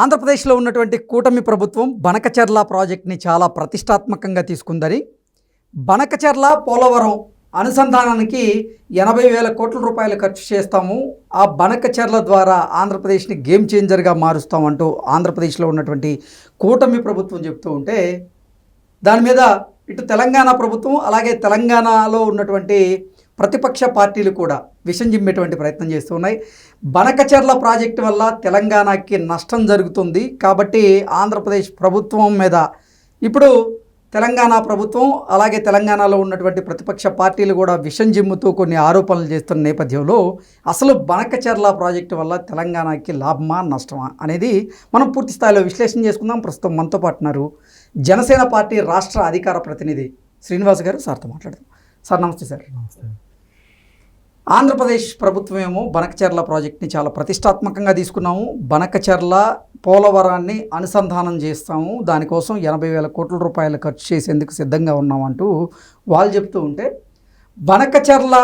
ఆంధ్రప్రదేశ్లో ఉన్నటువంటి కూటమి ప్రభుత్వం బనకచెర్ల ప్రాజెక్ట్ని చాలా ప్రతిష్టాత్మకంగా తీసుకుందని. బనకచెర్ల పోలవరం అనుసంధానానికి ఎనభై వేల కోట్ల రూపాయలు ఖర్చు చేస్తాము. ఆ బనకచెర్ల ద్వారా ఆంధ్రప్రదేశ్ని గేమ్ చేంజర్గా మారుస్తామంటూ ఆంధ్రప్రదేశ్లో ఉన్నటువంటి కూటమి ప్రభుత్వం చెప్తూ ఉంటే దాని మీద ఇటు తెలంగాణ ప్రభుత్వం అలాగే తెలంగాణలో ఉన్నటువంటి ప్రతిపక్ష పార్టీలు కూడా విషం జిమ్మేటువంటి ప్రయత్నం చేస్తున్నాయి బనకచర్ల బనకచెర్ల ప్రాజెక్టు వల్ల తెలంగాణకి నష్టం జరుగుతుంది. కాబట్టి ఆంధ్రప్రదేశ్ ప్రభుత్వం మీద ఇప్పుడు తెలంగాణ ప్రభుత్వం అలాగే తెలంగాణలో ఉన్నటువంటి ప్రతిపక్ష పార్టీలు కూడా విషం జిమ్ముతూ కొన్ని ఆరోపణలు చేస్తున్న నేపథ్యంలో అసలు బనకచెర్ల ప్రాజెక్టు వల్ల తెలంగాణకి లాభమా నష్టమా అనేది మనం పూర్తి స్థాయిలో విశ్లేషణ చేసుకుందాం. ప్రస్తుతం మనతో పాటు ఉన్నారు జనసేన పార్టీ రాష్ట్ర అధికార ప్రతినిధి శ్రీనివాస్ గారు. సార్తో మాట్లాడదాం. సార్ నమస్తే సార్. నమస్తే. ఆంధ్రప్రదేశ్ ప్రభుత్వం ఏమో బనకచెర్ల ప్రాజెక్ట్ని చాలా ప్రతిష్టాత్మకంగా తీసుకున్నాము. బనకచెర్ల పోలవరాన్ని అనుసంధానం చేస్తాము. దానికోసం ఎనభై వేల కోట్ల రూపాయలు ఖర్చు చేసేందుకు సిద్ధంగా ఉన్నామంటూ వాళ్ళు చెప్తూ ఉంటే బనకచెర్ల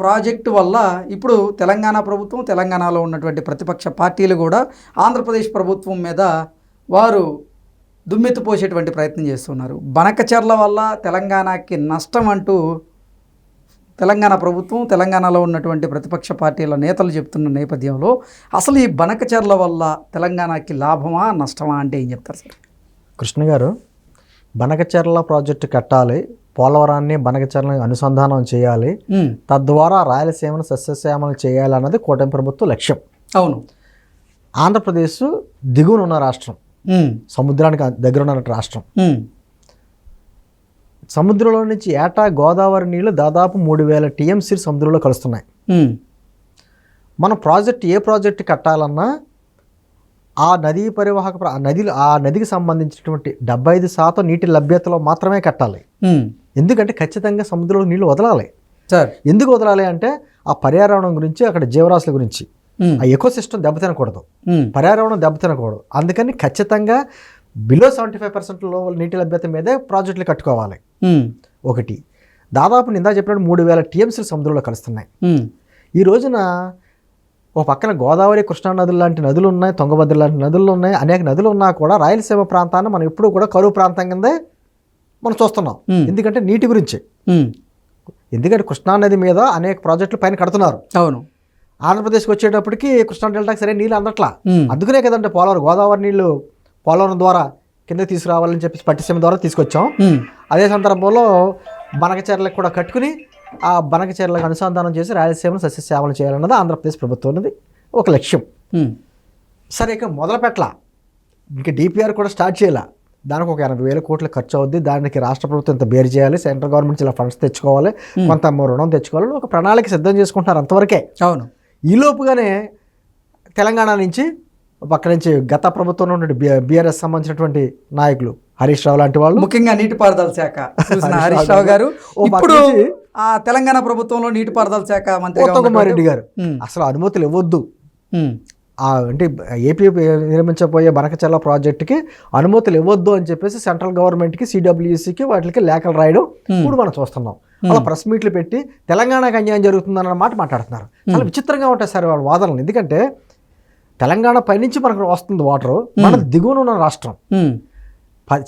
ప్రాజెక్టు వల్ల ఇప్పుడు తెలంగాణ ప్రభుత్వం తెలంగాణలో ఉన్నటువంటి ప్రతిపక్ష పార్టీలు కూడా ఆంధ్రప్రదేశ్ ప్రభుత్వం మీద వారు దుమ్మెత్తిపోసేటువంటి ప్రయత్నం చేస్తున్నారు. బనకచెర్ల వల్ల తెలంగాణకి నష్టం అంటూ తెలంగాణ ప్రభుత్వం తెలంగాణలో ఉన్నటువంటి ప్రతిపక్ష పార్టీల నేతలు చెప్తున్న నేపథ్యంలో అసలు ఈ బనకచెర్ల వల్ల తెలంగాణకి లాభమా నష్టమా అంటే ఏం చెప్తారు సార్? కృష్ణ గారు బనకచెర్ల ప్రాజెక్టు కట్టాలి పోలవరాన్ని బనకచెర్లని అనుసంధానం చేయాలి తద్వారా రాయలసీమను సస్యశ్యామలు చేయాలి అన్నది కూటమి ప్రభుత్వ లక్ష్యం. అవును. ఆంధ్రప్రదేశ్ దిగువన ఉన్న రాష్ట్రం. సముద్రానికి దగ్గర ఉన్న రాష్ట్రం. సముద్రంలో నుంచి ఏటా గోదావరి నీళ్ళు దాదాపు మూడు వేల టీఎంసీ సముద్రంలో కలుస్తున్నాయి. మన ప్రాజెక్ట్ ఏ ప్రాజెక్ట్ కట్టాలన్నా ఆ నదీ పరివాహక ప్ర- ఆ నదిలో ఆ నదికి సంబంధించినటువంటి డెబ్బై ఐదు శాతం నీటి లభ్యతలో మాత్రమే కట్టాలి. ఎందుకంటే ఖచ్చితంగా సముద్రంలో నీళ్ళు వదలాలి. సార్. ఎందుకు వదలాలి అంటే ఆ పర్యావరణం గురించి అక్కడ జీవరాశుల గురించి. ఆ ఎకో సిస్టమ్ దెబ్బతినకూడదు పర్యావరణం దెబ్బతినకూడదు. అందుకని ఖచ్చితంగా బిలో సెవెంటీ ఫైవ్ పర్సెంట్ నీటి లభ్యత మీదే ప్రాజెక్టులు కట్టుకోవాలి. ఒకటి దాదాపు నిందా చెప్పినట్టు మూడు వేల టీఎంసీలు సముద్రంలో కలుస్తున్నాయి. ఈ రోజున ఓ పక్కన గోదావరి కృష్ణా నదులు లాంటి నదులు ఉన్నాయి తుంగభద్ర లాంటి నదులు ఉన్నాయి అనేక నదులు ఉన్నా కూడా రాయలసీమ ప్రాంతాన్ని మనం ఎప్పుడూ కూడా కరువు ప్రాంతం కిందే మనం చూస్తున్నాం. ఎందుకంటే నీటి గురించి. ఎందుకంటే కృష్ణా నది మీద అనేక ప్రాజెక్టులు పైన కడుతున్నారు. అవును. ఆంధ్రప్రదేశ్కి వచ్చేటప్పటికి కృష్ణా డెల్టాకి సరే నీళ్ళు అందట్లా. అందుకనే కదంటే పోలవరం గోదావరి నీళ్ళు పోలవరం ద్వారా కింద తీసుకురావాలని చెప్పి పట్టిసీమ ద్వారా తీసుకొచ్చాం. అదే సందర్భంలో బనకచర్లకు కూడా కట్టుకుని ఆ బనకచర్లకు అనుసంధానం చేసి రాయలసీమను సస్యశ్యామలు చేయాలన్నది ఆంధ్రప్రదేశ్ ప్రభుత్వం ఒక లక్ష్యం. సరే ఇక మొదలు పెట్టలా. ఇంకా డిపిఆర్ కూడా స్టార్ట్ చేయాల. దానికి ఒక ఎనభై వేల కోట్లు ఖర్చు అవుద్ది. దానికి రాష్ట్ర ప్రభుత్వం ఇంత బేర్ చేయాలి? సెంట్రల్ గవర్నమెంట్ ఇలా ఫండ్స్ తెచ్చుకోవాలి. కొంత రుణం తెచ్చుకోవాలి ఒక ప్రణాళిక సిద్ధం చేసుకుంటున్నారు అంతవరకే. అవును. ఈ లోపుగానే తెలంగాణ నుంచి పక్క నుంచి గత ప్రభుత్వంలో ఉన్న బీఆర్ఎస్ సంబంధించినటువంటి నాయకులు హరీష్ రావు లాంటి వాళ్ళు. ముఖ్యంగా నీటిపారుదల శాఖ హరీష్ రావు గారు. ఇప్పుడు ఆ తెలంగాణ ప్రభుత్వంలో నీటిపారుదల శాఖ ఉన్నటువంటి- రెడ్డి గారు. అసలు అనుమతులు ఇవ్వద్దు. అంటే ఏపీ నిర్మించబోయే బనకచర్ల ప్రాజెక్టుకి అనుమతులు ఇవ్వద్దు అని చెప్పేసి సెంట్రల్ గవర్నమెంట్కి సిడబ్ల్యూసికి వాటికి లేఖలు రాయడం ఇప్పుడు మనం చూస్తున్నాం. అలా ప్రెస్ మీట్లు పెట్టి తెలంగాణకు అన్యాయం జరుగుతుందన్న మాట మాట్లాడుతున్నారు. చాలా విచిత్రంగా ఉంటాయి సార్ వాళ్ళ వాదనలు. ఎందుకంటే తెలంగాణ పైనుంచి మనకు వస్తుంది వాటర్. మన దిగువన ఉన్న రాష్ట్రం.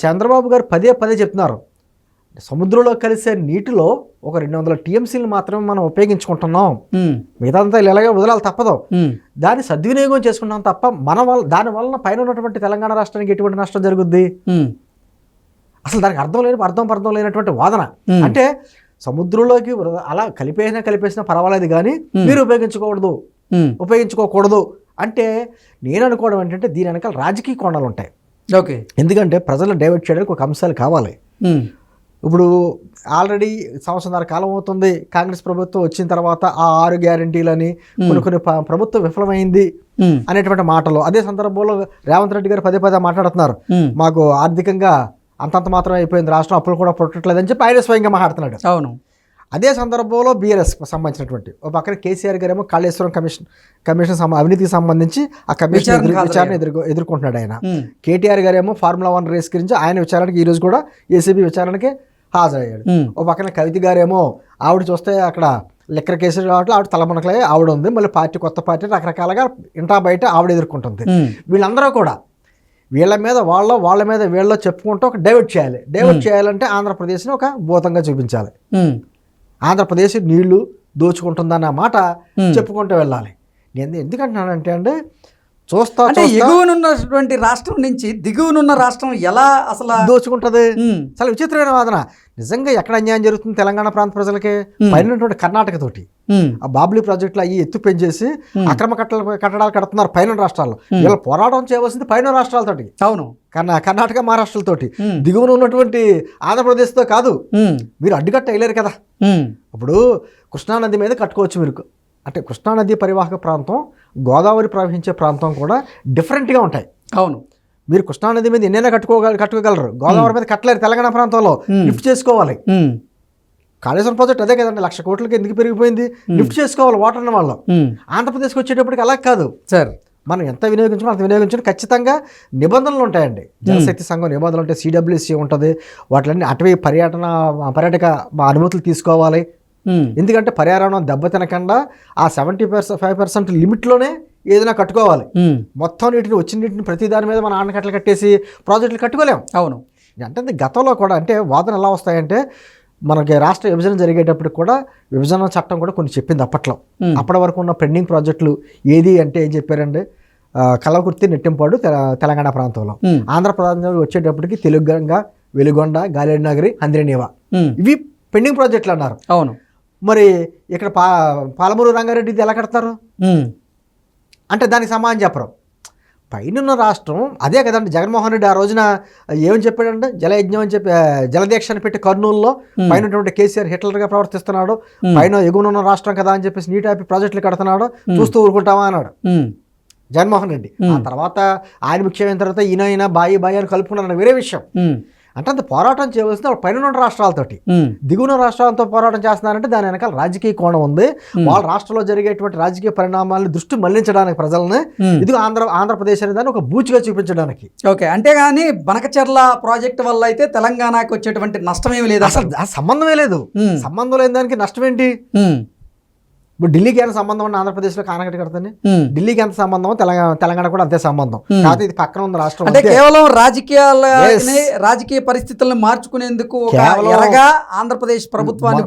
చంద్రబాబు గారు పదే పదే చెప్తున్నారు. సముద్రంలో కలిసే నీటిలో ఒక రెండు వందల టీఎంసీలు మాత్రమే మనం ఉపయోగించుకుంటున్నాం. ఉమ్, మిగతాంతా ఇలాగే వదలాలి తప్పదు. దాన్ని సద్వినియోగం చేసుకుంటాం తప్ప మన వల్ల దాని వలన పైన ఉన్నటువంటి తెలంగాణ రాష్ట్రానికి ఎటువంటి నష్టం జరుగుద్ది? అసలు దానికి అర్థం లేని అర్థం పర్థం లేనటువంటి వాదన. అంటే సముద్రంలోకి అలా కలిపేసినా కలిపేసినా పర్వాలేదు కానీ మీరు ఉపయోగించుకోకూడదు. ఉపయోగించుకోకూడదు. అంటే నేను అనుకోవడం ఏంటంటే దీని వెనకాల రాజకీయ కోణాలు ఉంటాయి. ఓకే. ఎందుకంటే ప్రజలు డైవర్ట్ చేయడానికి ఒక అంశాలు కావాలి. ఇప్పుడు ఆల్రెడీ సంవత్సరాల కాలం అవుతుంది. కాంగ్రెస్ ప్రభుత్వం వచ్చిన తర్వాత ఆ ఆరు గ్యారంటీలని కొన్ని కొన్ని ప్రభుత్వం విఫలమైంది అనేటువంటి మాటలు. అదే సందర్భంలో రేవంత్ రెడ్డి గారు పదే పదే మాట్లాడుతున్నారు. మాకు ఆర్థికంగా అంతంత మాత్రం అయిపోయింది. రాష్ట్రం అప్పులు కూడా పుట్టట్లేదని చెప్పి ఆయన స్వయంగా మాట్లాడుతున్నాడు. అవును. అదే సందర్భంలో బీఆర్ఎస్ సంబంధించినటువంటి. ఒక పక్కన కేసీఆర్ గారేమో కాళేశ్వరం కమిషన్ కమిషన్ అవినీతికి సంబంధించి ఆ కమిషన్ విచారణ. ఎదుర్కొ ఎదుర్కొంటున్నాడు ఆయన. కేటీఆర్ గారేమో ఫార్ములా వన్ రేస్ గురించి ఆయన విచారణకి ఈ రోజు కూడా ఏసీబీ విచారణకి హాజరయ్యాడు. ఓ పక్కన కవిత గారేమో ఆవిడ చూస్తే అక్కడ లిక్కర్ కేసు కాబట్టి ఆవిడ తలమునకలే ఆవిడ ఉంది. మళ్ళీ పార్టీ కొత్త పార్టీ రకరకాలుగా ఇంటా బయట ఆవిడ ఎదుర్కొంటుంది. వీళ్ళందరూ కూడా వీళ్ళ మీద వాళ్ళ వాళ్ళ మీద వీళ్ళ చెప్పుకుంటూ ఒక డైవర్ట్ చేయాలి. డైవర్ట్ చేయాలంటే ఆంధ్రప్రదేశ్ని ఒక భూతంగా చూపించాలి. ఆంధ్రప్రదేశ్ నీళ్ళు దోచుకుంటుందన్న మాట. చెప్పుకుంటూ వెళ్ళాలి. నేను ఎందుకంటున్నానంటే అండి చూస్తా అంటే ఎగువనున్నటువంటి రాష్ట్రం నుంచి దిగువనున్న రాష్ట్రం ఎలా అసలు దోచుకుంటది? చాలా విచిత్రమైన వాదన. నిజంగా ఎక్కడ అన్యాయం జరుగుతుంది తెలంగాణ ప్రాంత ప్రజలకి? Hmm. పైన కర్ణాటక తోటి. ఆ బాబ్లీ ప్రాజెక్టులు అయ్యి ఎత్తు పెంచేసి. అక్రమ కట్టలు కట్టడాలు కడుతున్నారు పైన రాష్ట్రాల్లో. వీళ్ళు పోరాటం చేయవలసింది పైన రాష్ట్రాలతోటి. అవును. కర్ణా కర్ణాటక మహారాష్ట్రలతోటి. దిగువన ఉన్నటువంటి ఆంధ్రప్రదేశ్తో కాదు. మీరు అడ్డుకట్ట వేయలేరు కదా. ఇప్పుడు కృష్ణానది మీద కట్టుకోవచ్చు మీరు. అంటే కృష్ణానది పరివాహక ప్రాంతం గోదావరి ప్రవహించే ప్రాంతం కూడా డిఫరెంట్గా ఉంటాయి. అవును. మీరు కృష్ణానది మీద ఎన్నైనా కట్టుకోగల కట్టుకోగలరు. గోదావరి మీద కట్టలేరు తెలంగాణ ప్రాంతంలో. లిఫ్ట్ చేసుకోవాలి. కాళేశ్వరం ప్రాజెక్ట్ అదే కదండి. లక్ష కోట్లకి ఎందుకు పెరిగిపోయింది? లిఫ్ట్ చేసుకోవాలి వాటర్ అన్న వాళ్ళు. ఆంధ్రప్రదేశ్కి వచ్చేటప్పటికి అలా కాదు. సార్. మనం ఎంత వినియోగించుకో అంత వినియోగించుకుని ఖచ్చితంగా నిబంధనలు ఉంటాయండి. జలశక్తి సంఘం నిబంధనలు ఉంటాయి సిడబ్ల్యూసి ఉంటుంది. వాటిలన్నీ అటవీ పర్యటన పర్యాటక అనుమతులు తీసుకోవాలి. ఎందుకంటే పర్యావరణం దెబ్బతినకుండా ఆ సెవెంటీ పర్సెంట్ ఫైవ్ పర్సెంట్ లిమిట్లోనే ఏదైనా కట్టుకోవాలి. మొత్తం నీటిని వచ్చిన నీటిని ప్రతి దాని మీద మనం ఆనకట్టలు కట్టేసి ప్రాజెక్టులు కట్టుకోలేం. అవును. అంటే గతంలో కూడా అంటే వాదన ఎలా వస్తాయంటే మనకి రాష్ట్ర విభజన జరిగేటప్పుడు కూడా విభజన చట్టం కూడా కొన్ని చెప్పింది అప్పట్లో. అప్పటి వరకు ఉన్న పెండింగ్ ప్రాజెక్టులు ఏది అంటే ఏం చెప్పారండి? కలవకుర్తి నెట్టింపాడు తెల- తెలంగాణ ప్రాంతంలో. ఆంధ్రప్రదేశ్ వచ్చేటప్పటికి తెలుగంగ వెలుగొండ గాలేడు నగరి హంద్రినీవా ఇవి పెండింగ్ ప్రాజెక్టులు అన్నారు. అవును. మరి ఇక్కడ పా పాలమూరు రంగారెడ్డి ఇది ఎలా కడతారు? అంటే దానికి సమాధానం చెప్పరు. పైనున్న రాష్ట్రం అదే కదండి. జగన్మోహన్ రెడ్డి ఆ రోజున ఏమని చెప్పాడంటే జలయజ్ఞం అని చెప్పి జలదీక్ష అని పెట్టి కర్నూలులో. పైన ఉన్నటువంటి కేసీఆర్ హిట్లర్గా ప్రవర్తిస్తున్నాడు. Hmm. పైన ఎగువనున్న రాష్ట్రం కదా అని చెప్పేసి నీటి ఆపి ప్రాజెక్టులు కడుతున్నాడు. చూస్తూ ఊరుకుంటామా అన్నాడు. జగన్మోహన్ రెడ్డి. ఆ తర్వాత ఆయన ముఖ్యమైన తర్వాత ఈయన బాయి బాయి అని కలుపుకున్నాడు వేరే విషయం. అంటే అంత పోరాటం చేయవలసింది వాళ్ళ పైన ఉన్న రాష్ట్రాలతోటి. ఉమ్, దిగువన రాష్ట్రాలతో పోరాటం చేస్తున్నారంటే దాని వెనకాల రాజకీయ కోణం ఉంది. వాళ్ళ రాష్ట్రంలో జరిగేటువంటి రాజకీయ పరిణామాలను దృష్టి మళ్ళించడానికి ప్రజల్ని. ఇది ఆంధ్ర ఆంధ్రప్రదేశ్ అనే దాన్ని ఒక బూచిగా చూపించడానికి. ఓకే అంతేగాని బనకచెర్ల ప్రాజెక్ట్ వల్ల అయితే తెలంగాణకి వచ్చేటువంటి నష్టం ఏమి లేదు అసలు సంబంధమే లేదు. సంబంధం లేని దానికి నష్టం ఏంటి ఇప్పుడు ఢిల్లీకి ఎంత సంబంధం ఉన్న ఆంధ్రప్రదేశ్లో కానకట్ట కడతాను. ఢిల్లీకి ఎంత సంబంధం? తెలంగాణ తెలంగాణ కూడా అంతే సంబంధం. కాకపోతే ఇది పక్కన ఉంది రాష్ట్రం అంటే. కేవలం రాజకీయాలని Yes. రాజకీయ పరిస్థితులను మార్చుకునేందుకు ఆంధ్రప్రదేశ్ ప్రభుత్వాన్ని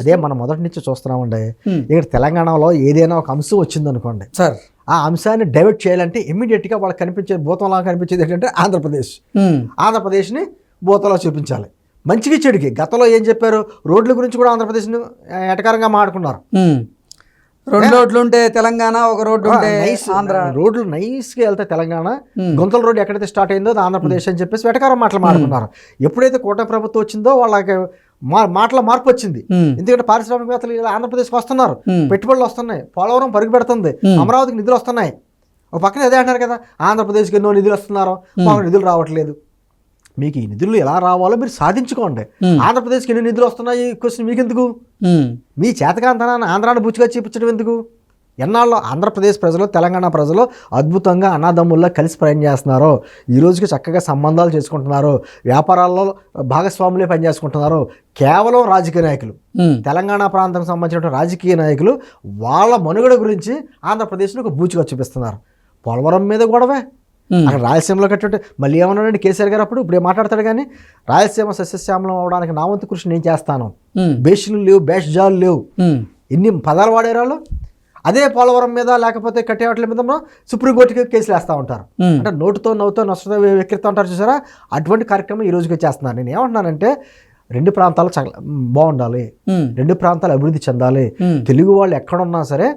అదే మనం మొదటి నుంచి చూస్తున్నామండి. ఇక్కడ తెలంగాణలో ఏదైనా ఒక అంశం వచ్చింది అనుకోండి సార్. ఆ అంశాన్ని డైవర్ట్ చేయాలంటే ఇమ్మీడియట్గా వాళ్ళకి కనిపించే భూతంలా కనిపించేది ఏంటంటే ఆంధ్రప్రదేశ్. ఉమ్, ఆంధ్రప్రదేశ్ని భూతంలో చూపించాలి. మంచికి చెడుకి. గతంలో ఏం చెప్పారు? రోడ్ల గురించి కూడా ఆంధ్రప్రదేశ్ని ఆ, ఎటకారంగా మాట్లాడుకున్నారు. రెండు రోడ్లు ఉంటే తెలంగాణ ఒక రోడ్డు ఉంటే నైస్ ఆంధ్ర. రోడ్లు నైస్గా వెళ్తే తెలంగాణ. ఉమ్, గుంతల రోడ్డు ఎక్కడైతే స్టార్ట్ అయిందో అది ఆంధ్రప్రదేశ్ అని చెప్పేసి వెటకారం మాటలు మాట్లాడుకున్నారు. ఎప్పుడైతే కూటమి ప్రభుత్వం వచ్చిందో వాళ్ళకి మా మాటల మార్పు వచ్చింది. ఉమ్, ఎందుకంటే పారిశ్రామికవేత్తలు ఇలా ఆంధ్రప్రదేశ్కి వస్తున్నారు. పెట్టుబడులు వస్తున్నాయి. పోలవరం పరుగు పెడుతుంది. Hmm. అమరావతికి నిధులు వస్తున్నాయి. ఒక పక్కన అదే అంటారు కదా. ఆంధ్రప్రదేశ్కి ఎన్నో నిధులు వస్తున్నారు. మాకు నిధులు రావట్లేదు. మీకు ఈ నిధులు ఎలా రావాలో మీరు సాధించుకోండి. ఆంధ్రప్రదేశ్కి ఎన్ని నిధులు వస్తున్నాయి? ఈ క్వశ్చన్ మీకు ఎందుకు ఉమ్, మీ చేతకాంతనాన్ని ఆంధ్రాన్ని బుచ్చిగా చూపించడం ఎందుకు? ఎన్నాళ్ళు ఆంధ్రప్రదేశ్ ప్రజలు తెలంగాణ ప్రజలు అద్భుతంగా అన్నదమ్ముల్లో కలిసి ప్రయాణం చేస్తున్నారు. ఈ రోజుకి చక్కగా సంబంధాలు చేసుకుంటున్నారు. వ్యాపారాల్లో భాగస్వాములే పనిచేసుకుంటున్నారు కేవలం రాజకీయ నాయకులు. తెలంగాణ ప్రాంతానికి సంబంధించిన రాజకీయ నాయకులు వాళ్ళ మనుగడ గురించి ఆంధ్రప్రదేశ్ని ఒక బూచిగా చూపిస్తున్నారు. పోలవరం మీద గొడవే. అక్కడ రాయలసీమలో కట్టుంటే మళ్ళీ ఏమన్నాడండి? కేసీఆర్ గారు అప్పుడు ఇప్పుడు ఏం మాట్లాడతాడు కానీ రాయలసీమ సస్యశ్యామలం అవడానికి నా వంతు కృషి నేను చేస్తాను. ఉమ్, బేషన్లు లేవు బేష్ లేవు. ఉమ్, ఎన్ని పదాలు వాడేరాళ్ళు అదే పోలవరం మీద లేకపోతే కట్టేవాట్ల మీద సుప్రీంకోర్టుకి కేసులు వేస్తూ ఉంటారు. అంటే నోటుతో నవ్వుతో నష్టతో వెక్కిరిస్తూ ఉంటారు చూసారా? అటువంటి కార్యక్రమం ఈ రోజుకి చేస్తున్నారు. నేను ఏమంటున్నానంటే రెండు ప్రాంతాలు చాలా బాగుండాలి. రెండు ప్రాంతాలు అభివృద్ధి చెందాలి. తెలుగు వాళ్ళు ఎక్కడున్నా సరే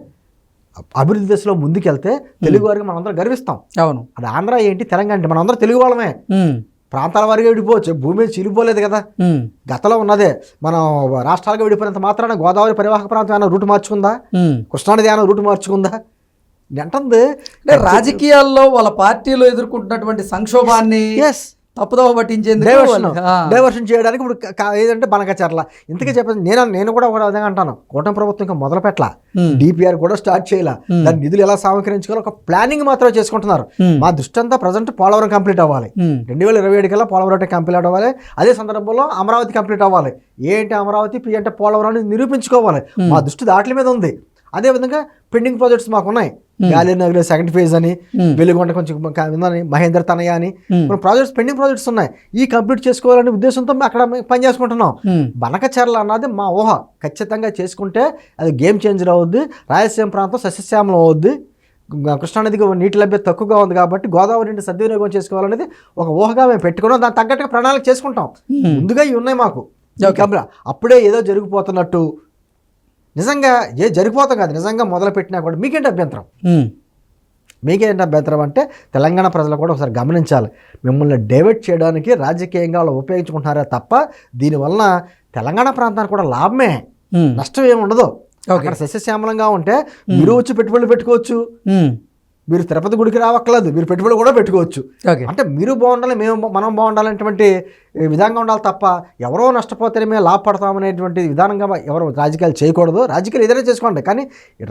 అభివృద్ధి దశలో ముందుకెళ్తే తెలుగు వారికి మనందరం గర్విస్తాం. అవును. అది ఆంధ్ర ఏంటి తెలంగాణ ఏంటి మనందరం తెలుగు వాళ్ళమే ప్రాంతాల వారిగా విడిపోవచ్చు భూమి మీద చీలిపోలేదు కదా. గతంలో ఉన్నదే మనం రాష్ట్రాలుగా విడిపోయినంత మాత్రాన గోదావరి పరివాహక ప్రాంతం ఏమైనా రూట్ మార్చుకుందా. కృష్ణానది ఏమైనా రూట్ మార్చుకుందా? అంటే రాజకీయాల్లో వాళ్ళ పార్టీలో ఎదుర్కొంటున్నటువంటి సంక్షోభాన్ని ఎస్ తప్పుదోవ పట్టించేందుకు డైవర్షన్. డైవర్షన్ చేయడానికి ఇప్పుడు ఏదంటే బనకచర్ల. ఇంతకీ చెప్పేది నేను నేను కూడా ఒక విధంగా అంటాను. కూటమి ప్రభుత్వం ఇంకా మొదలు పెట్టలా. డిపిఆర్ కూడా స్టార్ట్ చేయాల. దాని నిధులు ఎలా సమీకరించుకోవాలో ఒక ప్లానింగ్ మాత్రమే చేసుకుంటున్నారు. మా దృష్టి అంతా ప్రజెంట్ పోలవరం కంప్లీట్ అవ్వాలి. రెండు వేల ఇరవై ఏడు కల్లా పోలవరం కంప్లీట్ అవ్వాలి. అదే సందర్భంలో అమరావతి కంప్లీట్ అవ్వాలి. ఏంటి అమరావతి? పి అంటే పోలవరం అని నిరూపించుకోవాలి. మా దృష్టి దాట్ల మీద ఉంది. అదే విధంగా పెండింగ్ ప్రాజెక్ట్స్ మాకు ఉన్నాయి Hmm. గాలి నగర్ సెకండ్ ఫేజ్ అని. వెలుగొండ కొంచెం మహేంద్ర తనయ అని. కొన్ని ప్రాజెక్ట్స్ పెండింగ్ ప్రాజెక్ట్స్ ఉన్నాయి. ఈ కంప్లీట్ చేసుకోవాలనే ఉద్దేశంతో మేము అక్కడ పని చేసుకుంటున్నాం. బనకచర్ల అన్నది మా ఊహ. ఖచ్చితంగా చేసుకుంటే అది గేమ్ చేంజర్ అవుద్ది రాయలసీమ ప్రాంతం సస్యశ్యామలం అవుద్ది. కృష్ణానదికి నీటి లభ్యత తక్కువగా ఉంది కాబట్టి గోదావరి నీటి సద్వినియోగం చేసుకోవాలనేది ఒక ఊహగా మేము పెట్టుకున్నాం. దానికి తగ్గట్టుగా ప్రణాళిక చేసుకుంటాం. ముందుగా ఇవి ఉన్నాయి మాకు. అప్పుడే ఏదో జరిగిపోతున్నట్టు నిజంగా ఏ జరిగిపోతాం కాదు నిజంగా మొదలు పెట్టినా కూడా మీకేంటి అభ్యంతరం. మీకేంటి అభ్యంతరం అంటే తెలంగాణ ప్రజలు కూడా ఒకసారి గమనించాలి మిమ్మల్ని డైవర్ట్ చేయడానికి రాజకీయంగా వాళ్ళు ఉపయోగించుకుంటున్నారే తప్ప దీనివల్ల తెలంగాణ ప్రాంతానికి కూడా లాభమే. నష్టం ఏమి ఉండదు. అక్కడ సస్యశ్యామలంగా ఉంటే మీరు వచ్చి పెట్టుబడులు పెట్టుకోవచ్చు. మీరు తిరుపతి గుడికి రావక్కర్లేదు మీరు పెట్టుబడులు కూడా పెట్టుకోవచ్చు. అంటే మీరు బాగుండాలి మేము మనం బాగుండాలనేటువంటి విధంగా ఉండాలి తప్ప ఎవరో నష్టపోతేనే మేము లాభపడతామనేటువంటి విధానంగా ఎవరు రాజకీయాలు చేయకూడదు. రాజకీయాలు ఏదైనా చేసుకోండి. కానీ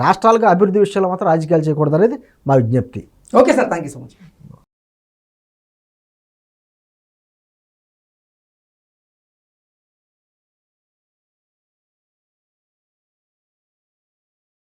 రాష్ట్రాలుగా అభివృద్ధి విషయంలో మాత్రం రాజకీయాలు చేయకూడదు అనేది మా విజ్ఞప్తి. Okay sir. Thank you so much.